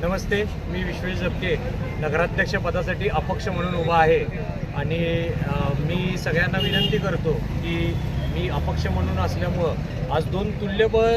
नमस्ते मी विश्वेश झपके नगराध्यक्ष पदासाठी अपक्ष म्हणून उभा आहे. आणि मी सगळ्यांना विनंती करतो की मी अपक्ष म्हणून असल्यामुळं आज दोन तुल्यबळ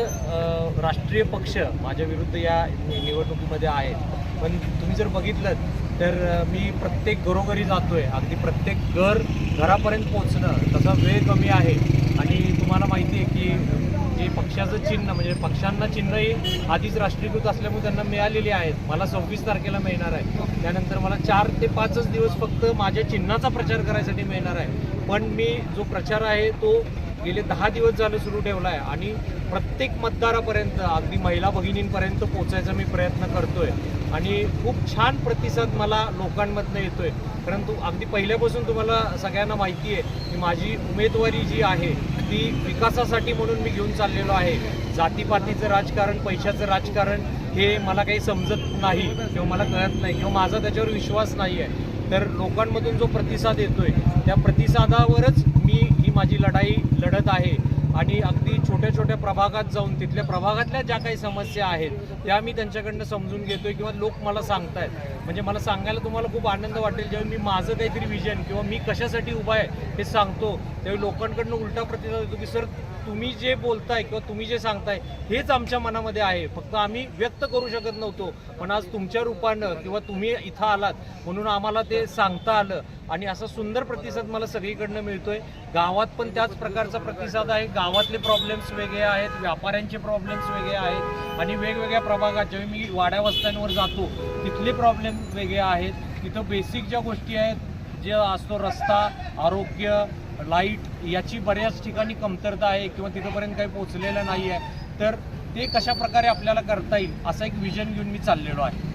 राष्ट्रीय पक्ष माझ्या विरुद्ध या निवडणुकीमध्ये आहेत. पण तुम्ही जर बघितलं तर मी प्रत्येक घरोघरी जातो आहे अगदी प्रत्येक घर घरापर्यंत पोहोचणं तसा वेळ कमी आहे. आणि तुम्हाला माहिती आहे की जे पक्षाचं चिन्ह म्हणजे पक्षांना चिन्हही आधीच राष्ट्रीयकृत असल्यामुळे त्यांना मिळालेली आहेत. मला सव्वीस तारखेला मिळणार आहे. त्यानंतर मला चार ते पाचच दिवस फक्त माझ्या चिन्हाचा प्रचार करायसाठी मिळणार आहे. पण मी जो प्रचार आहे तो गेले दहा दिवस झाले सुरू ठेवला आहे आणि प्रत्येक मतदारापर्यंत अगदी महिला भगिनींपर्यंत पोचायचा मी प्रयत्न करतोय. आणि खूप छान प्रतिसाद मला लोकांमधनं येतोय. परंतु अगदी पहिल्यापासून तुम्हाला सगळ्यांना माहिती आहे की माझी उमेदवारी जी आहे ती विकासासाठी म्हणून मी घेऊन चाललेलो आहे. जातीपातीचं राजकारण पैशाचं राजकारण हे मला काही समजत नाही किंवा मला कळत नाही किंवा माझा त्याच्यावर विश्वास नाही आहे. तर लोकांमधून जो प्रतिसाद येतोय त्या प्रतिसादावरच मी ही माझी लढाई लढत आहे. आणि अगदी छोट्या छोट्या प्रभागात जाऊन तिथल्या प्रभागातल्या ज्या काही समस्या आहेत त्या मी त्यांच्याकडनं समजून घेतोय किंवा लोक मला सांगतायत. म्हणजे मला सांगायला तुम्हाला खूप आनंद वाटेल जेव्हा मी माझं काहीतरी विजन किंवा मी कशासाठी उभा आहे हे सांगतो. त्यावेळी लोकांकडनं उलटा प्रतिसाद देतो की सर तुम्ही जे बोलताय किंवा तुम्ही जे सांगताय हेच आमच्या मनामध्ये आहे. फक्त आम्ही व्यक्त करू शकत नव्हतो. पण आज तुमच्या रूपानं किंवा तुम्ही इथं आलात म्हणून आम्हाला ते सांगता आलं आणि असा सुंदर प्रतिसाद मला सगळीकडनं मिळतोय. गावात पण त्याच प्रकारचा प्रतिसाद आहे. गावातले प्रॉब्लेम्स वेगळे आहेत. व्यापाऱ्यांचे प्रॉब्लेम्स वेगळे आहेत. आणि वेगवेगळ्या प्रभागात जेव्हा मी वाड्या वस्त्यांवर जातो तिथले प्रॉब्लेम वेगळे आहेत. तिथं बेसिक ज्या गोष्टी आहेत जे असतो रस्ता आरोग्य लाइट याची बऱ्याच ठिकाणी कमतरता आहे किंवा तिथंपर्यंत काही पोचलेलं नाही आहे तर ते कशा प्रकारे आपल्याला करता येईल असा एक विजन घेऊन मी चाललेलो आहे.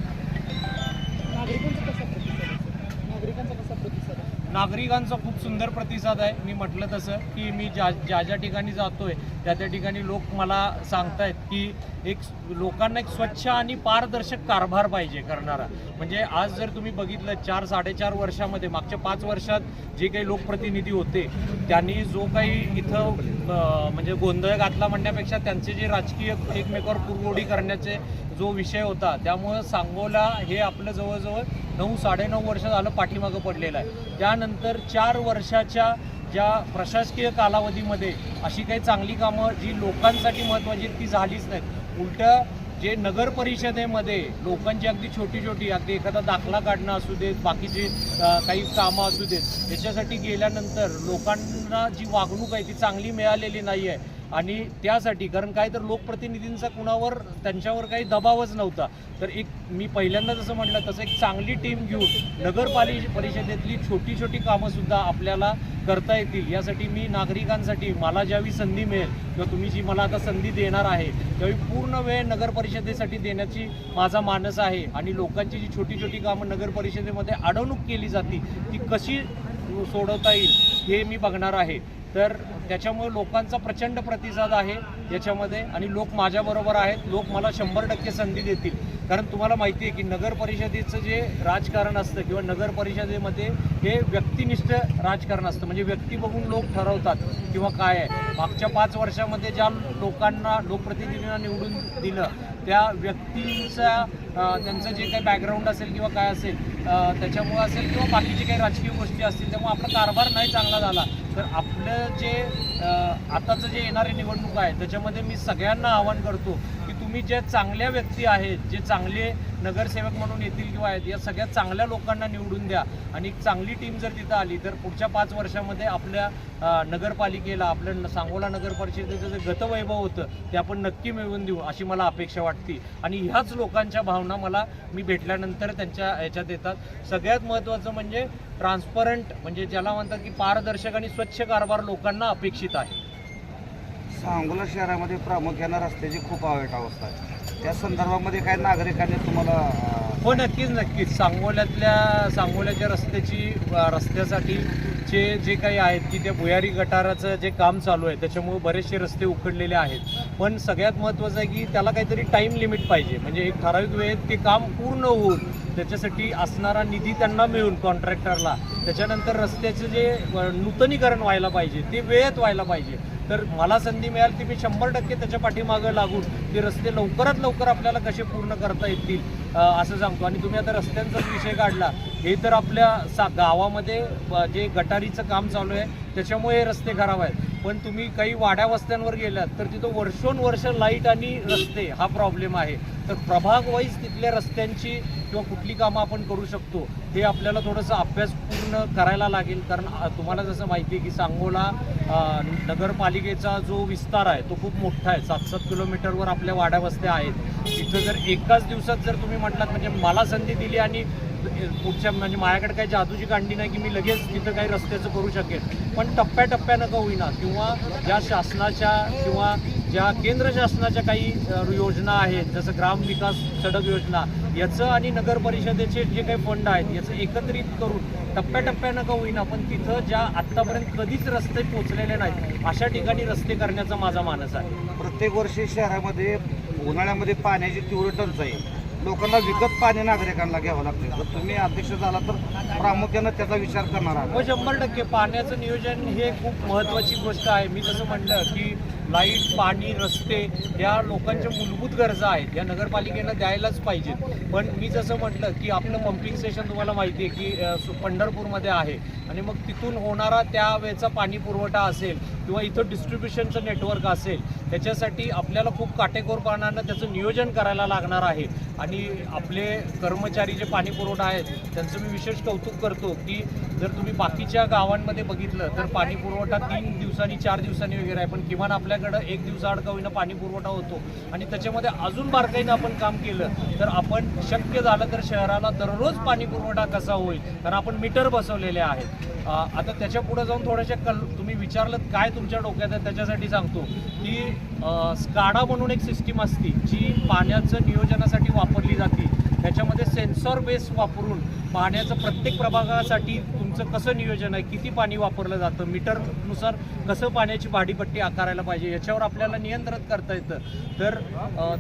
नागरिकांचा खूप सुंदर प्रतिसाद आहे. मी म्हटलं तसं की मी ज्या ज्या ज्या ठिकाणी जातोय त्या त्या ठिकाणी लोक मला सांगतायत की एक लोकांना एक स्वच्छ आणि पारदर्शक कारभार पाहिजे करणारा. म्हणजे आज जर तुम्ही बघितलं चार साडेचार वर्षामध्ये मागच्या पाच वर्षात जे काही लोकप्रतिनिधी होते त्यांनी जो काही इथं म्हणजे गोंधळ घातला म्हणण्यापेक्षा त्यांचे जे राजकीय एकमेकावर पुरवडी करण्याचे जो विषय होता त्यामुळं सांगोला हे आपलं जवळजवळ नऊ साडेनऊ वर्ष झालं पाठीमागं पडलेलं आहे. त्यानंतर चार वर्षाच्या ज्या प्रशासकीय कालावधीमध्ये अशी काही चांगली कामं जी लोकांसाठी महत्त्वाची ती झालीच नाहीत. उलटं जे नगर परिषदेमध्ये लोकांची अगदी छोटी छोटी अगदी एखादा दाखला काढणं असू देत बाकीचे काही कामं असू देत याच्यासाठी गेल्यानंतर लोकांना जी वागणूक आहे ती चांगली मिळालेली नाही आहे आणि त्यासाठी कारण काय तर लोकप्रतिनिधींचा कुणावर त्यांच्यावर काही दबावच नव्हता. तर एक मी पहिल्यांदा जसं म्हटलं तसं एक चांगली टीम घेऊन नगरपालि परिषदेतली छोटी छोटी कामंसुद्धा आपल्याला करता येतील. यासाठी मी नागरिकांसाठी मला ज्यावेळी संधी मिळेल किंवा तुम्ही जी मला आता संधी देणार आहे त्यावेळी पूर्ण वेळ नगर परिषदेसाठी देण्याची माझा मानस आहे. आणि लोकांची जी छोटी छोटी कामं नगर परिषदेमध्ये अडवणूक केली जाते ती कशी सोडवता येईल हे मी बघणार आहे. तर त्याच्यामुळे लोकांचा प्रचंड प्रतिसाद आहे याच्यामध्ये आणि लोक माझ्याबरोबर आहेत. लोक मला शंभर टक्के संधी देतील. कारण तुम्हाला माहिती आहे की नगर परिषदेचं जे राजकारण असतं किंवा नगर परिषदेमध्ये हे व्यक्तिनिष्ठ राजकारण असतं. म्हणजे व्यक्ती बघून लोक ठरवतात किंवा काय आहे. मागच्या पाच वर्षामध्ये ज्या लोकांना लोकप्रतिनिधींना निवडून दिलं त्या व्यक्तींचा त्यांचं जे काही बॅकग्राऊंड असेल किंवा काय असेल त्याच्यामुळं असेल किंवा बाकीचे काही राजकीय गोष्टी असतील त्यामुळे आपला कारभार नाही चांगला झाला. तर आपलं जे आताचं जे येणारी निवडणूक आहे त्याच्यामध्ये मी सगळ्यांना आवाहन करतो तुम्ही ज्या चांगल्या व्यक्ती आहेत जे चांगले नगरसेवक म्हणून येतील किंवा आहेत या सगळ्या चांगल्या लोकांना निवडून द्या. आणि एक चांगली टीम जर तिथं आली तर पुढच्या पाच वर्षामध्ये आपल्या नगरपालिकेला आपल्या सांगोला नगर परिषदेचं जे गतवैभव होतं ते आपण नक्की मिळवून देऊ अशी मला अपेक्षा वाटते. आणि ह्याच लोकांच्या भावना मला मी भेटल्यानंतर त्यांच्या ह्याच्यात येतात. सगळ्यात महत्त्वाचं म्हणजे ट्रान्सपरंट म्हणजे ज्याला म्हणतात की पारदर्शक आणि स्वच्छ कारभार लोकांना अपेक्षित आहे. सांगोला शहरामध्ये प्रामुख्यानं रस्त्याची खूप अवाईट अवस्था आहे. त्या संदर्भामध्ये काय नागरिकांनी तुम्हाला हो नक्कीच नक्कीच. सांगोल्यातल्या सांगोल्याच्या रस्त्याची रस्त्यासाठी जे जे काही आहेत की त्या भुयारी गटाराचं जे काम चालू आहे त्याच्यामुळे बरेचसे रस्ते उखडलेले आहेत. पण सगळ्यात महत्त्वाचं आहे की त्याला काहीतरी टाईम लिमिट पाहिजे. म्हणजे एक ठराविक वेळेत ते काम पूर्ण होऊन त्याच्यासाठी असणारा निधी त्यांना मिळून कॉन्ट्रॅक्टरला त्याच्यानंतर रस्त्याचं जे नूतनीकरण व्हायला पाहिजे ते वेळेत व्हायला पाहिजे. तर मला संधी मिळाली ती मी शंभर टक्के त्याच्या पाठीमागं लागून ते रस्ते लवकरात लवकर आपल्याला कसे पूर्ण करता येतील असं सांगतो. आणि तुम्ही आता रस्त्यांचाच विषय काढला हे तर आपल्या सा गावामध्ये जे गटारीचं काम चालू आहे त्याच्यामुळे रस्ते खराब आहेत. पण तुम्ही काही वाड्या वस्त्यांवर गेलात तर तिथं वर्षोनवर्ष लाइट आणि रस्ते हा प्रॉब्लेम आहे. तर प्रभाग वाईज तिथल्या रस्त्यांची किंवा कुठली कामं आपण करू शकतो हे आपल्याला थोडंसं अभ्यास पूर्ण करायला लागेल. कारण तुम्हाला जसं माहिती आहे की सांगोला नगरपालिकेचा जो विस्तार आहे तो खूप मोठा आहे. सात सात किलोमीटरवर आपल्या वाड्या वस्त्या आहेत. तिथं जर एकाच दिवसात जर तुम्ही म्हटलात म्हणजे मला संधी दिली आणि पुढच्या म्हणजे माझ्याकडे काही जादूची कांडी नाही की मी लगेच तिथं काही रस्त्याचं करू शकेन. पण टप्प्याटप्प्यानं का होईना किंवा ज्या शासनाच्या किंवा ज्या केंद्र शासनाच्या काही योजना आहेत जसं ग्राम विकास सडक योजना याचं आणि नगर परिषदेचे जे काही फंड आहेत याचं एकत्रित करून टप्प्याटप्प्यानं का होईना पण तिथं ज्या आत्तापर्यंत कधीच रस्ते पोचलेले नाहीत अशा ठिकाणी रस्ते करण्याचा माझा मानस आहे. प्रत्येक वर्षी शहरामध्ये उन्हाळ्यामध्ये पाण्याची तीव्र टंचाई लोकांना विकत पाणी नागरिकांना घ्यावं लागते जर तुम्ही अध्यक्ष झाला तर प्रामुख्यानं त्याचा विचार करणार आहात. हो, शंभर टक्के. पाण्याचं नियोजन हे खूप महत्त्वाची गोष्ट आहे. मी जसं म्हटलं की लाइट पाणी रस्ते या लोकांच्या मूलभूत गरजा आहेत. या नगरपालिकेनं द्यायलाच पाहिजेत. पण मी जसं म्हटलं की आपलं पंपिंग स्टेशन तुम्हाला माहिती आहे की पंढरपूरमध्ये आहे. आणि मग तिथून होणारा त्यावेळेचा पाणी पुरवठा असेल किंवा इथं डिस्ट्रीब्युशनचं नेटवर्क असेल त्याच्यासाठी आपल्याला खूप काटेकोरपणानं त्याचं नियोजन करायला लागणार आहे. आणि आपले कर्मचारी जे पाणी पुरवठा आहेत त्यांचं मी विशेष कौतुक करतो की जर तुम्ही बाकीच्या गावांमध्ये बघितलं तर पाणी पुरवठा तीन दिवसांनी चार दिवसांनी वगैरे आहे. पण किमान आपल्या आपल्याकडं एक दिवसाआड का होईना पाणी पुरवठा होतो आणि त्याच्यामध्ये अजून बारकाईनं आपण काम केलं तर आपण शक्य झालं तर शहराला दररोज पाणी पुरवठा कसा होईल? कारण आपण मीटर बसवलेले आहेत. आता त्याच्या पुढे जाऊन थोड्याशा कल तुम्ही विचारलं काय तुमच्या डोक्यात आहे त्याच्यासाठी सांगतो की स्काडा म्हणून एक सिस्टीम असती जी पाण्याचं नियोजनासाठी वापरली जाते. सेन्सॉर बेस वापरून पाण्याचं प्रत्येक प्रभागासाठी तुमचं कसं नियोजन आहे? किती पाणी वापरलं जातं? मीटरनुसार कसं पाण्याची भाडीपट्टी आकारायला पाहिजे? याच्यावर आपल्याला नियंत्रण करता येतं. तर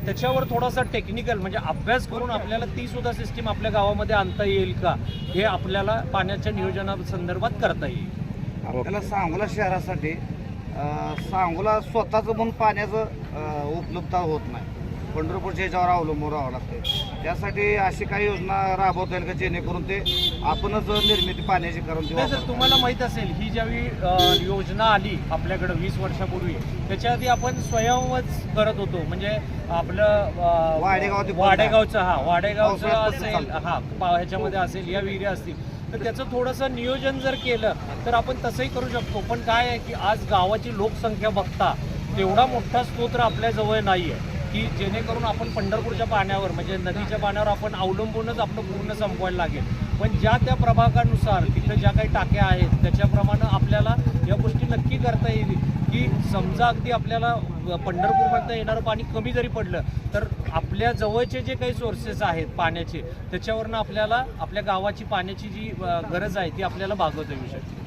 त्याच्यावर थोडासा टेक्निकल म्हणजे अभ्यास करून आपल्याला ती सुद्धा सिस्टीम आपल्या गावामध्ये आणता येईल का? हे आपल्याला पाण्याच्या नियोजनासंदर्भात करता येईल. आपल्याला सांगोला शहरासाठी सांगोला स्वतःचं म्हणून पाण्याचं उपलब्धता होत नाही. पंढरपूरच्या याच्यावर अवलंबून राहावं लागतं त्यासाठी अशी काही योजना राबवता येईल का जेणेकरून ते आपणच निर्मिती पाण्याची करून ती नाही सर तुम्हाला माहीत असेल ही ज्यावेळी अ, योजना आली आपल्याकडे वीस वर्षापूर्वी त्याच्या आधी आपण स्वयंवच करत होतो. म्हणजे आपलं अ, ते वाडेगावचं हा वाडेगावचं पावसाळ्यात पण असेल चालतं. हा पा- ह्याच्यामध्ये असेल या विहिरी असतील. तर त्याचं थोडंसं नियोजन जर केलं तर आपण तसंही करू शकतो. पण काय आहे की आज गावाची लोकसंख्या बघता तेवढा मोठा स्तोत्र आपल्या जवळ नाही आहे की जेणेकरून आपण पंढरपूरच्या पाण्यावर म्हणजे नदीच्या पाण्यावर आपण अवलंबूनच आपलं पूर्ण संपवायला लागेल. पण ज्या त्या प्रभागानुसार तिथं ज्या काही टाक्या आहेत त्याच्याप्रमाणे आपल्याला या गोष्टी नक्की करता येईल की समजा अगदी आपल्याला पंढरपूरपर्यंत येणारं पाणी कमी जरी पडलं तर आपल्या जवळचे जे काही सोर्सेस आहेत पाण्याचे त्याच्यावरनं आपल्याला आपल्या गावाची पाण्याची जी गरज आहे ती आपल्याला भागवता येऊ शकते.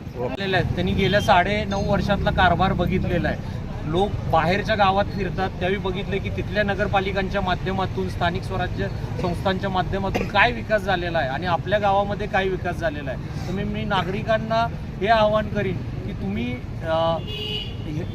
आहेत. त्यांनी गेल्या साडे नऊ वर्षातला कारभार बघितलेला आहे. लोक बाहेरच्या गावात फिरतात त्यावेळी बघितले की तिथल्या नगरपालिकांच्या माध्यमातून स्थानिक स्वराज्य संस्थांच्या माध्यमातून काय विकास झालेला आहे आणि आपल्या गावामध्ये काय विकास झालेला आहे. तर मी मी नागरिकांना हे आवाहन करीन की तुम्ही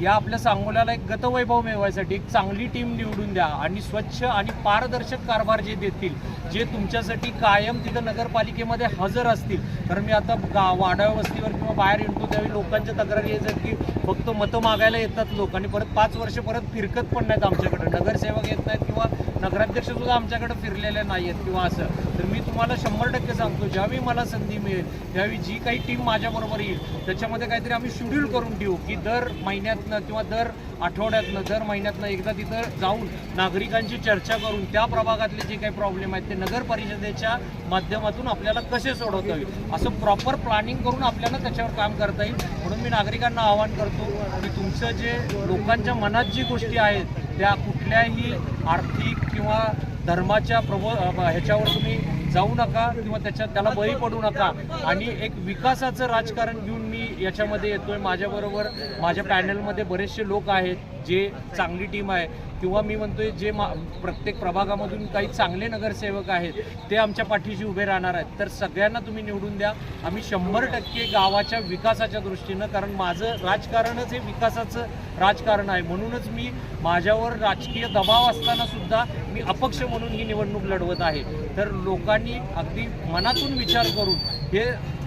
या आपल्या सांगोल्याला एक गतवैभव मिळवायसाठी एक चांगली टीम निवडून द्या आणि स्वच्छ आणि पारदर्शक कारभार जे देतील जे तुमच्यासाठी कायम तिथं नगरपालिकेमध्ये हजर असतील. कारण मी आता गा वाडाव्या वस्तीवर किंवा बाहेर येतो त्यावेळी लोकांच्या तक्रारी येतात की फक्त मतं मागायला येतात लोक आणि परत पाच वर्ष परत फिरकत पण नाहीत आमच्याकडे. नगरसेवक येत नाहीत किंवा नगराध्यक्ष सुद्धा आमच्याकडे फिरलेले नाही आहेत किंवा असं. तर मी तुम्हाला शंभर टक्के सांगतो ज्यावेळी मला संधी मिळेल त्यावेळी जी काही टीम माझ्याबरोबर येईल त्याच्यामध्ये काहीतरी आम्ही शेड्यूल करून ठेवू की दर महिन्यातनं किंवा दर आठवड्यातनं दर महिन्यातनं एकदा तिथं जाऊन नागरिकांची चर्चा करून त्या प्रभागातले जे काही प्रॉब्लेम आहेत ते नगर परिषदेच्या माध्यमातून आपल्याला कसे सोडवता येईल? असं प्रॉपर प्लॅनिंग करून आपल्याला त्याच्यावर काम करता येईल. म्हणून मी नागरिकांना आवाहन करतो की तुमचं जे लोकांच्या मनात जी गोष्टी आहेत त्या कुठल्याही आर्थिक किंवा धर्माच्या प्रबो ह्याच्यावर तुम्ही जाऊ नका किंवा त्याच्यात त्याला बळी पडू नका. आणि एक विकासाचं राजकारण घेऊन मी याच्यामध्ये येतोय. माझ्याबरोबर माझ्या पॅनलमध्ये बरेचसे लोक आहेत जे चांगली टीम आहे. किंवा मी म्हणतोय जे मा प्रत्येक प्रभागामधून काही चांगले नगरसेवक आहेत ते आमच्या पाठीशी उभे राहणार आहेत. तर सगळ्यांना तुम्ही निवडून द्या. आम्ही शंभर टक्के गावाच्या विकासाच्या दृष्टीनं कारण माझं राजकारणच हे विकासाचं राजकारण आहे. म्हणूनच मी माझ्यावर राजकीय दबाव असताना सुद्धा मी अपक्ष म्हणून ही निवडणूक लढवत आहे. तर लोकांनी अगदी मनातून विचार करून हे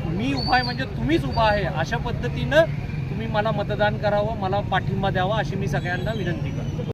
मी उभा आहे म्हणजे तुम्हीच उभा आहे अशा पद्धतीनं तुम्ही मला मतदान करावं मला पाठिंबा द्यावा अशी मी सगळ्यांना विनंती करतो.